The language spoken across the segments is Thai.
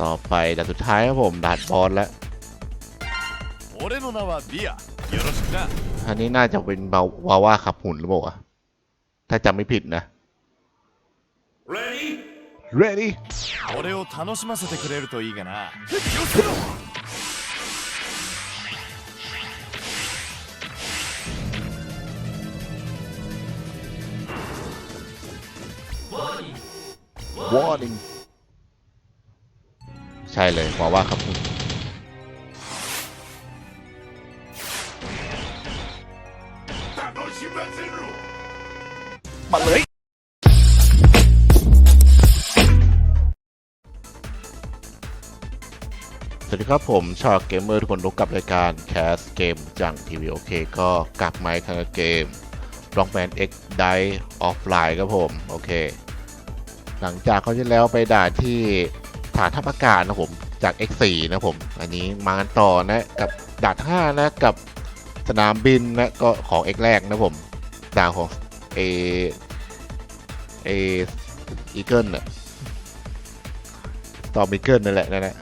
ต่อไปด่านสุดท้ายครับผมด่านบอสแล้ว 俺の名はリアよろしくな อันนี้น่าจะเป็นเบาวาว่าขับหุ่นหรือเปล่าวะถ้าจำไม่ผิดนะ Ready? ready 俺を楽しませてくれるといいがな気をつけろ warning ใช่เลยวาว่าขับหุ่นมาเลยสวัสดีครับผมชาวเกมเมอร์ทุกคนทุกกับรายการแคสเกมจังทีวีโอเคก็กลับมาอีกครั้งกับเกม Rockman X Die Offline ครับผม โอเค หลังจากเขาวที่แล้วไปด่านที่ ฐานทัพอากาศนะผมจาก X4 นะผมอันนี้มากันต่อนะกับด่าน5นะกับสนามบินนะก็ของ X แรกนะผมด่านของ A อเออีเนี่อะต่อ Eagle ลนั่นแหละนั่นแหละ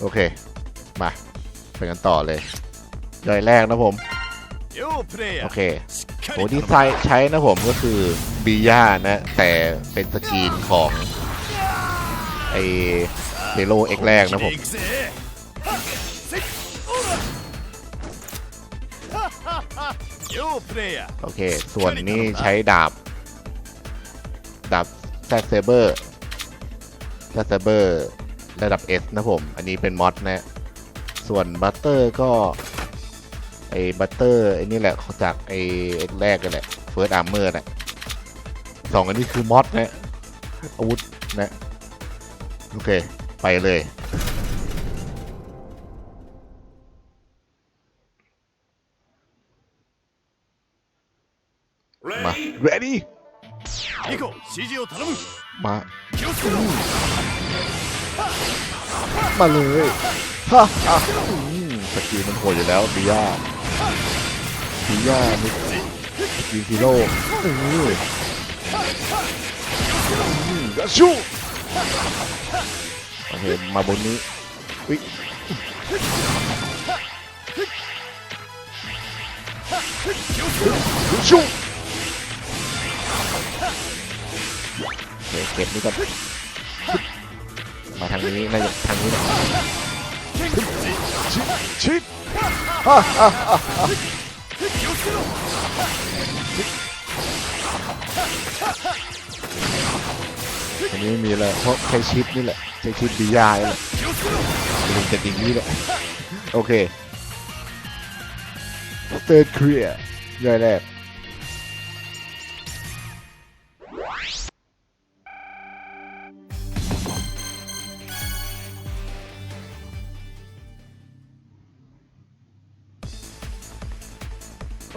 โอเค มาไปกันต่อเลยย่อยแรกนะผม โอเคโหที่ใช้นะผมก็คือบีย่านะ แต่เป็นสกรีนของ ไอเดโลเอ็กแรกนะผมโอเค ส่วนนี้ใช้ดาบ ดาบแซเซเบอร์แซเซเบอร์ระดับ S นะผม อันนี้เป็นมอสนะ ส่วนบัตเตอร์ก็ ไอ้บัตเตอร์อันนี้แหละจากไอ้แรกกันแหละเฟิร์สอาร์เมอร์นะสองอันนี้คือมอสนะอาวุธ โอเค ไปเลย มา ready มามาเลยฮ่าฮ่าสกิลมันโหดอยู่แล้วปิย่าปิย่านี่สกิลฮีโร่เอะชู โอเคมาบนนี้อุ๊ยกระชูโอเคเก็บนี่ก่อนมาทางนี้น่าจะทางนี้นะชิชิ อันนี้ไม่มีเลยเพราะใช้ชิปนี่แหละ ใช้ชิปบียานี่แหละ 気をつけろ มันจะดิ่งนี้แหละ โอเคสเตอร์เคลียร์ย่อยแรก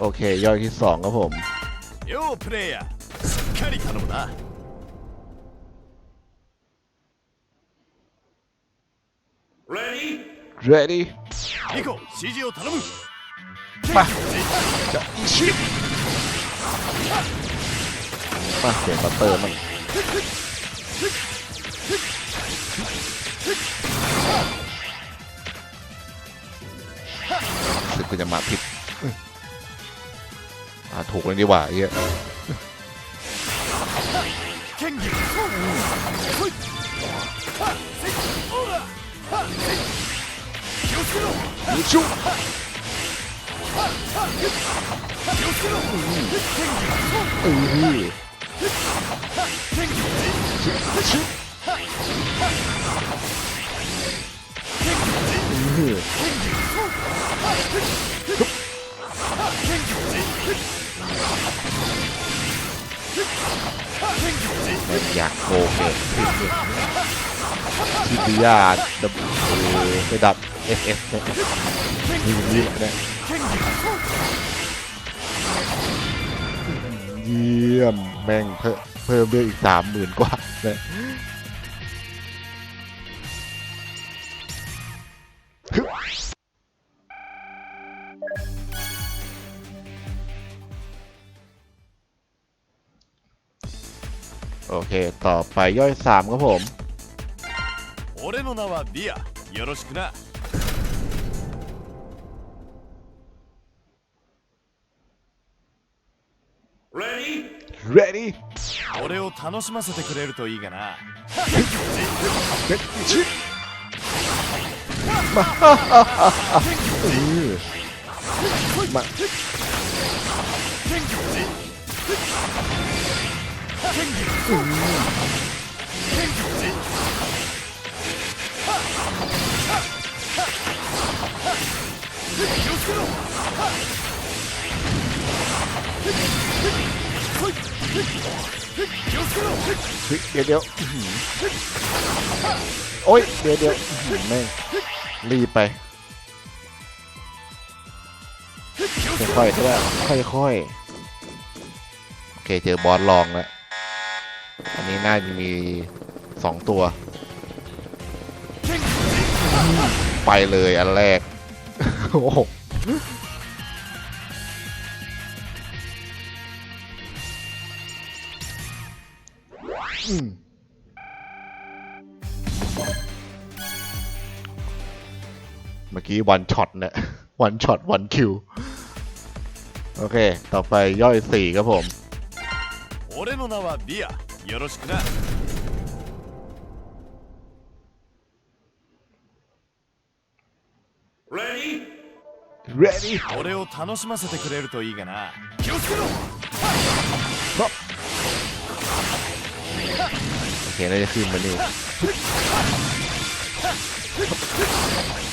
โอเค ย่อยที่สองครับผม ようプレイヤーしっかり頼むな ready มาจะชิปมาเสียงบัตเตอร์มันสึกกูจะมาผิดมาถูกเลยดีกว่าเยอย ชุบเออช มันอยากโกงเลยที่พิยาดับระดับ FS เนี่ยนี่นี่แหละเนี่ยเยี่ยมแม่งเพิ่มเพิ่มด้วยอีกสามหมื่นกว่าเนี่ย ต่อไปย่อยสามครับผม 俺の名はビアよろしくな ready 俺を楽しませてくれるといいがな มา เดี๋ยวเดี๋ยวโอ้ยเดี๋ยวเดี๋ยวอื้อหือแม่รีบไปค่อยๆก็ได้ค่อยๆ โอเค เจอบอสลองแล้ว อันนี้น่าจะมีสองตัว ไปเลยอันแรก โอ้เมื่อกี้วันช็อตเนี่ยวันช็อตวันคิว โอเค ต่อไปย่อยสี่ครับผมโอเรโนนาวาเบีย よろしくな ready 俺を楽しませてくれるといいがな気をつけろ โอเคน่าจะขึ้นมานี่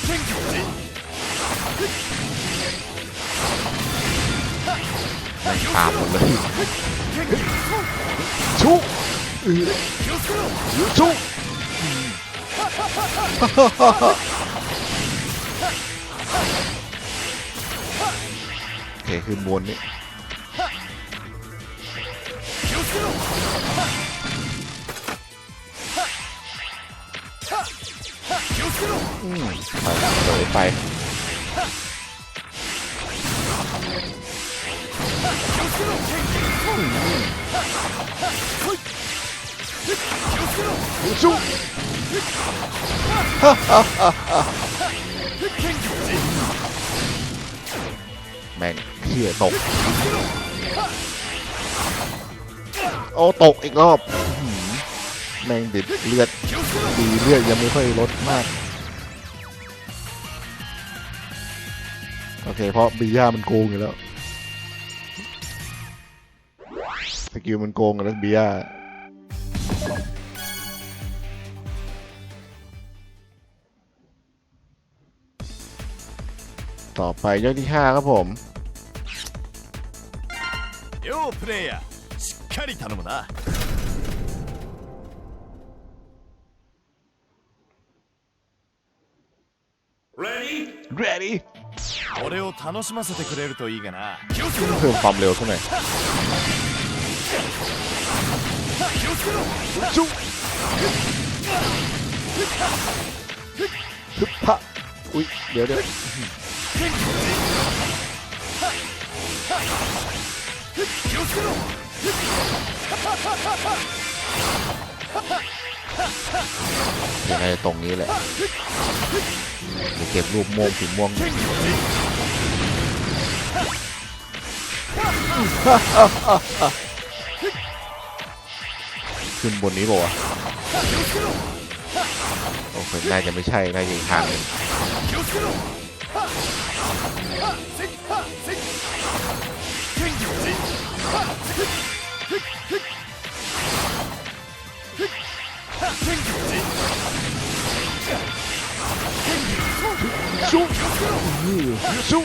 ไม่ตามหมดเลยชุ สู้โอเคคือบนนี่ไปเลยไป ชุแม่งเขี่ยตกโอ้ตกอีกรอบ แม่งดิดเลือดดีเลือดยังไม่ค่อยลดมาก โอเค เพราะบีย่ามันโกงอยู่แล้ว สกิลมันโกงกันแล้วบีย่า ต่อไปยอดที่ 5 ครับผม ようプレイヤーしっかり頼むな ready 俺を楽しませてくれるといいがな気をつけろ เพิ่มความเร็วเท่าไหร่ 気をつけろ จุ๊บฮึบพะอุ้ย เดี๋ยวเดี๋ยว 気をつけろ ยังไงตรงนี้แหละเดี๋ยวเก็บรูปม่วงสีม่วง ขึ้นบนนี้ป่าวะโอเคน่าจะไม่ใช่ น่าจะอีกทางหนึง สู้สู้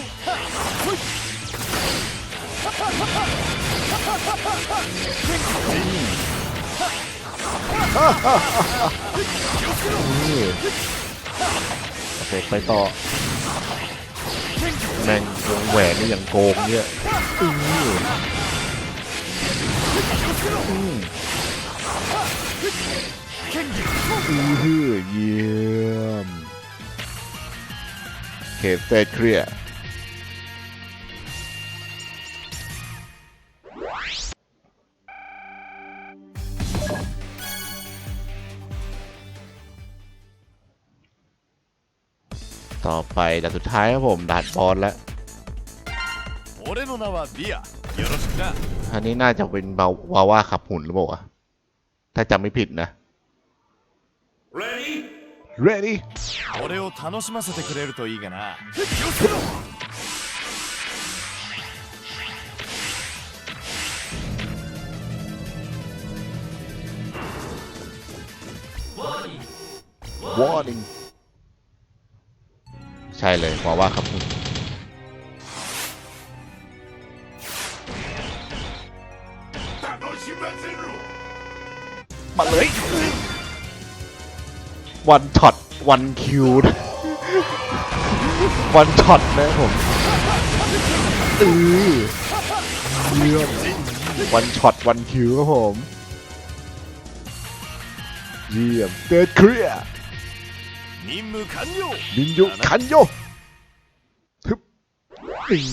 โอเคไปต่อ แม่งวงแหวนนี่อย่างโกงเนี่ยอื้ออืมอือหือเยี่ยมเขตเฟสเคลียร์ ต่อไปด่านสุดท้ายครับผมด่านบอลแล้ว 俺の名はリアよろしくな อันนี้น่าจะเป็นเบาวาว่าขับหุ่นหรือเปล่าวะถ้าจำไม่ผิดนะ Ready? ready 俺を楽しませてくれるといいがな気をつけろ warning ใช่เลยหวังว่าครับคุณมาเลยวันช็อตวันคิววันช็อตนะผมตือเยี่ยมวันช็อตวันคิวครับผม เยี่ยมเติร์ดเคลียร์ 任務完了 มินยุคันโยทึบนี่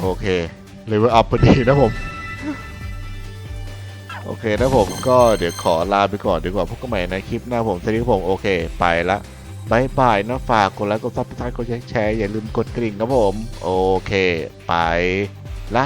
โอเคเลเวลอัพพอดีนะผม โอเคนะผมก็เดี๋ยวขอลาไปก่อนดีกว่าพบกันใหม่ในคลิปหน้าผมสวัสดีครับผมโอเค ไปละบายบายนะฝากกดไลค์กดซับสไครต์กดแชร์อย่าลืมกดกริ่งครับผม โอเค ไปละ